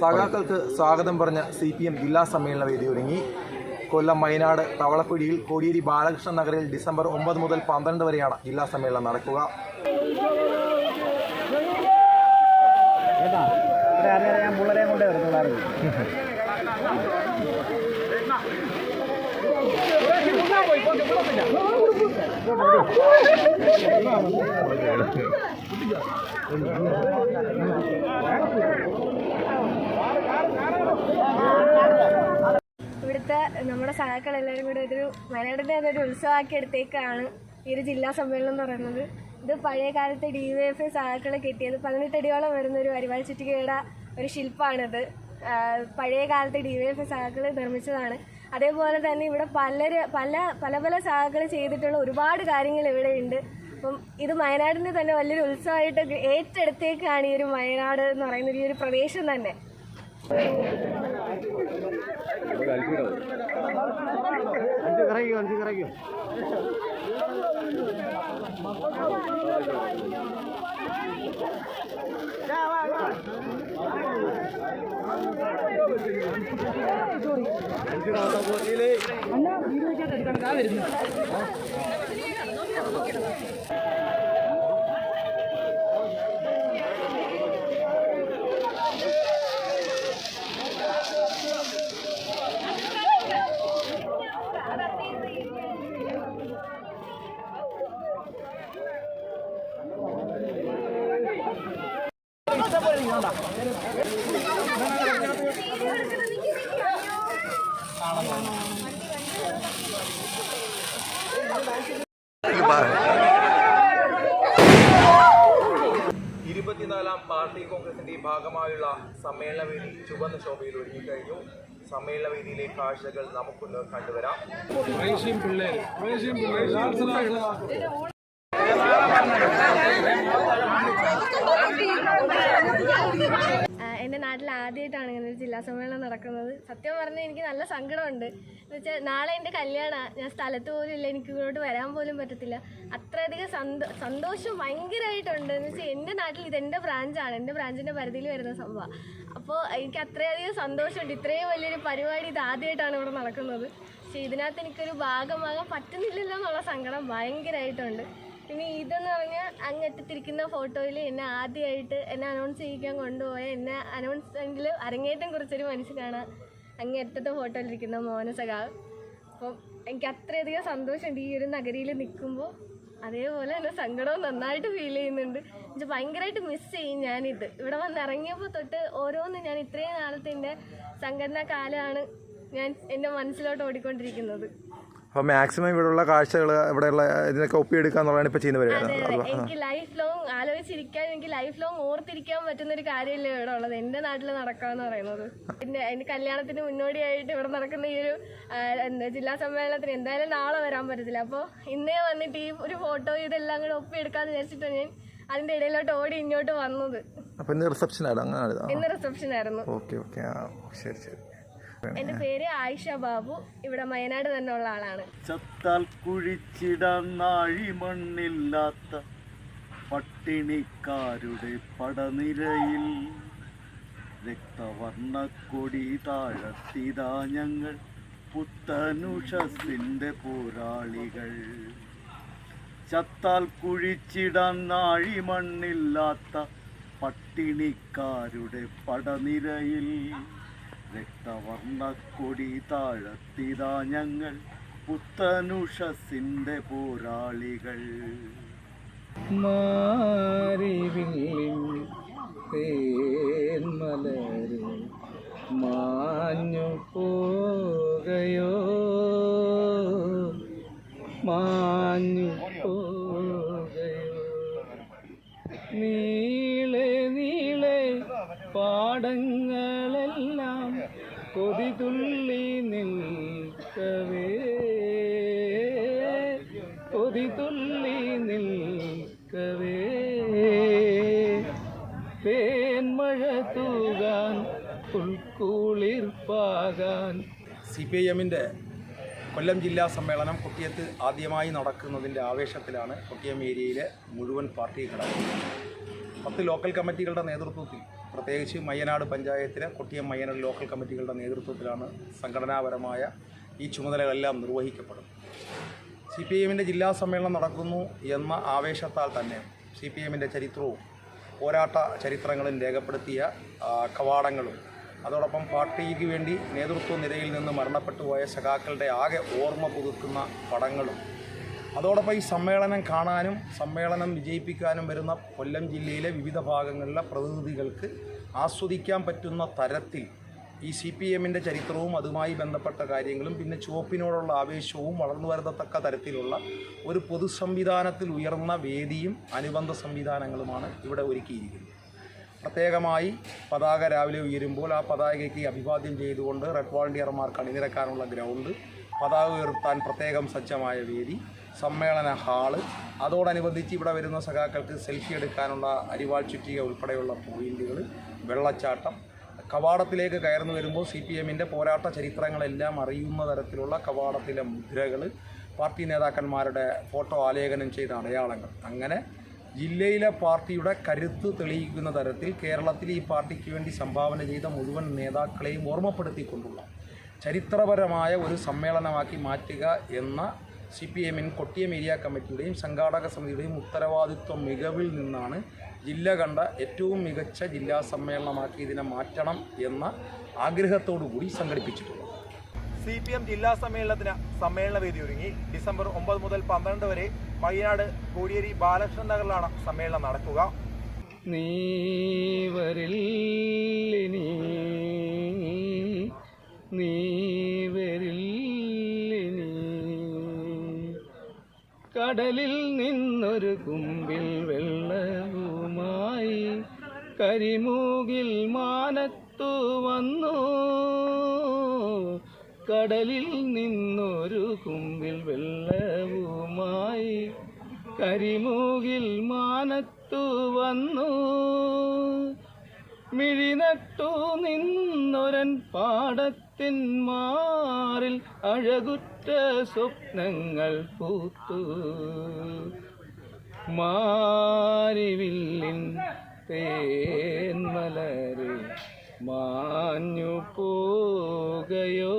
സഖാക്കൾക്ക് സ്വാഗതം പറഞ്ഞ C P M ജില്ലാ സമ്മേളന വേദി ഒരുങ്ങി കൊല്ലം വയനാട് തവളക്കുഴിയിൽ കോടിയേരി ബാലകൃഷ്ണൻ നഗറിൽ ഡിസംബർ ഒമ്പത് മുതൽ പന്ത്രണ്ട് വരെയാണ് ജില്ലാ സമ്മേളനം നടക്കുക നമ്മുടെ സഹാക്കൾ എല്ലാവരും കൂടെ ഒരു വയനാടിന്റെ അതൊരു ഉത്സവമാക്കി എടുത്തേക്കാണ് ഈ ഒരു ജില്ലാ സമ്മേളനം എന്ന് പറയുന്നത്. ഇത് പഴയ കാലത്തെ ഡി വൈ എഫ് സഹാക്കളെ കിട്ടിയത് പതിനെട്ടടിയോളം വരുന്ന ഒരു അരിവാൾ ചുറ്റികയുടെ ഒരു ശില്പമാണിത് പഴയ കാലത്തെ ഡി വൈ എഫ് സഹാക്കൾ നിർമ്മിച്ചതാണ്. അതേപോലെ തന്നെ ഇവിടെ പലര് പല പല പല സഹാക്കൾ ചെയ്തിട്ടുള്ള ഒരുപാട് കാര്യങ്ങൾ ഇവിടെ ഉണ്ട് അപ്പം ഇത് വയനാടിന്റെ തന്നെ വലിയൊരു ഉത്സവമായിട്ട് ഏറ്റെടുത്തേക്കാണ് ഈ ഒരു വയനാട് എന്ന് പറയുന്ന ഈ ഒരു പ്രദേശം തന്നെ. അഞ്ച് കറങ്ങിക്കോ അഞ്ച് കറങ്ങിക്കോ ഇരുപത്തിനാലാം പാർട്ടി കോൺഗ്രസിന്റെ ഭാഗമായുള്ള സമ്മേളനവേദി ചുവന്ന ശോഭയിൽ ഒരുങ്ങിക്കഴിഞ്ഞു സമ്മേളന വേദിയിലെ കാഴ്ചകൾ നമുക്കൊന്ന് കണ്ടുവരാം. ആഹ് എന്റെ നാട്ടിൽ ആദ്യമായിട്ടാണ് ഇങ്ങനെ ഒരു ജില്ലാ സമ്മേളനം നടക്കുന്നത്. സത്യം പറഞ്ഞാൽ എനിക്ക് നല്ല സങ്കടമുണ്ട്. എന്ന് വെച്ചാൽ നാളെ എന്റെ കല്യാണമാണ് ഞാൻ സ്ഥലത്ത് പോലും ഇല്ല. എനിക്ക് ഇങ്ങോട്ട് വരാൻ പോലും പറ്റത്തില്ല. അത്രയധികം സന്തോ സന്തോഷം ഭയങ്കരമായിട്ടുണ്ട് എന്ന് വെച്ചാൽ എന്റെ നാട്ടിൽ ഇത് എന്റെ ബ്രാഞ്ചാണ്. എന്റെ ബ്രാഞ്ചിന്റെ പരിധിയിൽ വരുന്ന സംഭവം. അപ്പോൾ എനിക്ക് അത്രയധികം സന്തോഷമുണ്ട്. ഇത്രയും വലിയൊരു പരിപാടി ഇത് ആദ്യമായിട്ടാണ് ഇവിടെ നടക്കുന്നത്. പക്ഷേ ഇതിനകത്ത് എനിക്കൊരു ഭാഗമാകാൻ പറ്റുന്നില്ലല്ലോ എന്നുള്ള സങ്കടം ഭയങ്കരമായിട്ടുണ്ട് പിന്നെ ഇതെന്ന് പറഞ്ഞാൽ അങ്ങറ്റത്തിരിക്കുന്ന ഫോട്ടോയിൽ എന്നെ ആദ്യമായിട്ട് എന്നെ അനൗൺസ് ചെയ്യിക്കാൻ കൊണ്ടുപോയ എന്നെ അനൗൺസ് അനൗൺസ്മെന്റിൽ അരങ്ങേറ്റം കുറിച്ചൊരു മനുഷ്യനാണ് അങ്ങേറ്റത്തെ ഫോട്ടോയിലിരിക്കുന്ന മോഹന സഖാവ്. അപ്പം എനിക്ക് അത്രയധികം സന്തോഷമുണ്ട് ഈ ഒരു നഗരിയിൽ നിൽക്കുമ്പോൾ അതേപോലെ എന്റെ സങ്കടവും നന്നായിട്ട് ഫീൽ ചെയ്യുന്നുണ്ട്. എനിക്ക് ഭയങ്കരമായിട്ട് മിസ് ചെയ്യും ഞാനിത്. ഇവിടെ വന്ന് ഇറങ്ങിയപ്പോൾ തൊട്ട് ഓരോന്നും ഞാൻ ഇത്രയും നാളത്തെ എന്റെ സംഘടനാ കാലമാണ് ഞാൻ എന്റെ മനസ്സിലോട്ട് ഓടിക്കൊണ്ടിരിക്കുന്നത്. അപ്പോൾ മാക്സിമം ഇവിടെയുള്ള കാഴ്ചകൾ ഇവിടെയുള്ള ഇതിനൊക്കെ ഒപ്പിയെടുക്കുക എന്നുള്ളതാണ് ഇപ്പോൾ ചെയ്യുന്ന പരിപാടി. എനിക്ക് ലൈഫ് ലോങ് ആലോചിച്ചിരിക്കാൻ എനിക്ക് ലൈഫ് ലോങ് ഓർത്തിരിക്കാൻ പറ്റുന്ന ഒരു കാര്യമല്ലേ ഇവിടെ ഉള്ളത്? എന്റെ നാട്ടിൽ നടക്കാന്ന് പറയുന്നത്. പിന്നെ എന്റെ കല്യാണത്തിന് മുന്നോടിയായിട്ട് ഇവിടെ നടക്കുന്ന ഈ ഒരു എന്താ ജില്ലാ സമ്മേളനത്തിന് എന്തായാലും നാളെ വരാൻ പറ്റത്തില്ല. അപ്പോൾ ഇന്നേ വന്നിട്ട് ഈ ഒരു ഫോട്ടോ ഇതെല്ലാം കൂടെ ഒപ്പിയെടുക്കാന്ന് വിചാരിച്ചിട്ടാണ് ഞാൻ അതിന്റെ ഇടയിലോട്ട് ഓടി ഇങ്ങോട്ട് വന്നത്. അപ്പൊ ഇന്ന് റിസപ്ഷൻ ആയിരുന്നു ഇന്ന് റിസപ്ഷൻ ആയിരുന്നു. Okay okay. ശരി ശരി. എന്റെ പേര് ആയിഷ ബാബു. ഇവിടെ വയനാട് തന്നെ ഉള്ള ആളാണ്. ചത്താൽ കുഴിച്ചിടാൻ നാഴിമണ്ണില്ലാത്ത പട്ടിണിക്കാരുടെ പടനിരയിൽ രക്തവർണ കൊടി താഴത്തിതാ ഞങ്ങൾ പുത്തനുഷസിന്റെ പോരാളികൾ. ചത്താൽ കുഴിച്ചിടാൻ നാഴിമണ്ണില്ലാത്ത പട്ടിണിക്കാരുടെ പടനിരയിൽ രക്തവർണക്കൊടി താഴത്തിതാ ഞങ്ങൾ പുത്തനുഷസിന്റെ പോരാളികൾ. തേന്മലര് മാഞ്ഞു പോകയോ മാഞ്ഞു കൊതിതുള്ളി നിൽക്കവേ. കൊതിതുള്ളി നിൽക്കവേ. തേന്മഴ തൂകാൻ ഉൾക്കൂളിർപ്പാകാൻ സി പി ഐ എമ്മിന്റെ കൊല്ലം ജില്ലാ സമ്മേളനം കൊട്ടിയത്ത് ആദ്യമായി നടക്കുന്നതിന്റെ ആവേശത്തിലാണ് കൊട്ടിയം ഏരിയയിലെ മുഴുവൻ പാർട്ടി ഘടകങ്ങൾ പത്ത് ലോക്കൽ കമ്മിറ്റികളുടെ നേതൃത്വത്തിൽ പ്രത്യേകിച്ച് മയ്യനാട് പഞ്ചായത്തിലെ കൊട്ടിയം മയ്യനാട് ലോക്കൽ കമ്മിറ്റികളുടെ നേതൃത്വത്തിലാണ് സംഘടനാപരമായ ഈ ചുമതലകളെല്ലാം നിർവഹിക്കപ്പെടുന്നത്. സി പി എമ്മിന്റെ ജില്ലാ സമ്മേളനം നടക്കുന്നു എന്ന ആവേശത്താൽ തന്നെ സി പി എമ്മിന്റെ ചരിത്രവും പോരാട്ട ചരിത്രങ്ങളും രേഖപ്പെടുത്തിയ കവാടങ്ങളും. അതോടൊപ്പം പാർട്ടിക്ക് വേണ്ടി നേതൃത്വ നിരയിൽ നിന്ന് മരണപ്പെട്ടുപോയ സഖാക്കളുടെ ആകെ ഓർമ്മ പുതുക്കുന്ന പടങ്ങളും അതോടൊപ്പം ഈ സമ്മേളനം കാണാനും സമ്മേളനം വിജയിപ്പിക്കാനും വരുന്ന കൊല്ലം ജില്ലയിലെ വിവിധ ഭാഗങ്ങളിലെ പ്രതിനിധികൾക്ക് ആസ്വദിക്കാൻ പറ്റുന്ന തരത്തിൽ ഈ സി പി എമ്മിന്റെ ചരിത്രവും അതുമായി ബന്ധപ്പെട്ട കാര്യങ്ങളും പിന്നെ ചുവപ്പിനോടുള്ള ആവേശവും വളർന്നു വരത്തക്ക തരത്തിലുള്ള ഒരു പൊതു സംവിധാനത്തിൽ ഉയർന്ന വേദിയും അനുബന്ധ സംവിധാനങ്ങളുമാണ് ഇവിടെ ഒരുക്കിയിരിക്കുന്നത്. പ്രത്യേകമായി പതാക രാവിലെ ഉയരുമ്പോൾ ആ പതാകയ്ക്ക് അഭിവാദ്യം ചെയ്തുകൊണ്ട് റെഡ് വോളണ്ടിയർമാർക്ക് അണിനിരക്കാനുള്ള ഗ്രൗണ്ട് പതാക ഉയർത്താൻ പ്രത്യേകം സജ്ജമായ വേദി സമ്മേളന ഹാൾ. അതോടനുബന്ധിച്ച് ഇവിടെ വരുന്ന സഖാക്കൾക്ക് സെൽഫി എടുക്കാനുള്ള അരിവാൾ ചുറ്റിക ഉൾപ്പെടെയുള്ള പോയിന്റുകൾ വെള്ളച്ചാട്ടം. കവാടത്തിലേക്ക് കയർന്നു വരുമ്പോൾ സി പി എമ്മിന്റെ പോരാട്ട ചരിത്രങ്ങളെല്ലാം അറിയുന്ന തരത്തിലുള്ള കവാടത്തിലെ മുദ്രകൾ പാർട്ടി നേതാക്കന്മാരുടെ ഫോട്ടോ ആലേഖനം ചെയ്ത അടയാളങ്ങൾ. അങ്ങനെ ജില്ലയിലെ പാർട്ടിയുടെ കരുത്ത് തെളിയിക്കുന്ന തരത്തിൽ കേരളത്തിൽ ഈ പാർട്ടിക്ക് വേണ്ടി സംഭാവന ചെയ്ത മുഴുവൻ നേതാക്കളെയും ഓർമ്മപ്പെടുത്തിക്കൊണ്ടുള്ള ചരിത്രപരമായ ഒരു സമ്മേളനമാക്കി മാറ്റുക എന്ന സി പി എമ്മിൻ കൊട്ടിയം ഏരിയ കമ്മിറ്റിയുടെയും സംഘാടക സമിതിയുടെയും ഉത്തരവാദിത്വം മികവിൽ നിന്നാണ് ജില്ല കണ്ട ഏറ്റവും മികച്ച ജില്ലാ സമ്മേളനമാക്കി ഇതിനെ മാറ്റണം എന്ന ആഗ്രഹത്തോടുകൂടി സംഘടിപ്പിച്ചിട്ടുള്ളത്. സി പി എം ജില്ലാ സമ്മേളനത്തിന് സമ്മേളന വേദി ഒരുങ്ങി. ഡിസംബർ ഒമ്പത് മുതൽ പന്ത്രണ്ട് വരെ വയനാട് കോടിയേരി ബാലകൃഷ്ണൻ നഗറിലാണ് സമ്മേളനം നടക്കുക. നീവരിൽ നീവരിൽ നീ കടലിൽ നിന്നൊരു കുമ്പിൽ വെള്ളവുമായി കരിമൂകിൽ മാനത്തു വന്നു. കടലിൽ നിന്നൊരു കുമ്പിൽ വെള്ളവുമായി കരിമൂകിൽ മാനത്തു വന്നു. മിഴിനട്ടു നിന്നൊരൻ പാടത്തിൻ മാറിൽ അഴകുറ്റ സ്വപ്നങ്ങൾ പൂത്തു. മാരിവില്ലിൻ തേന്മലരെ മാഞ്ഞു പോകയോ.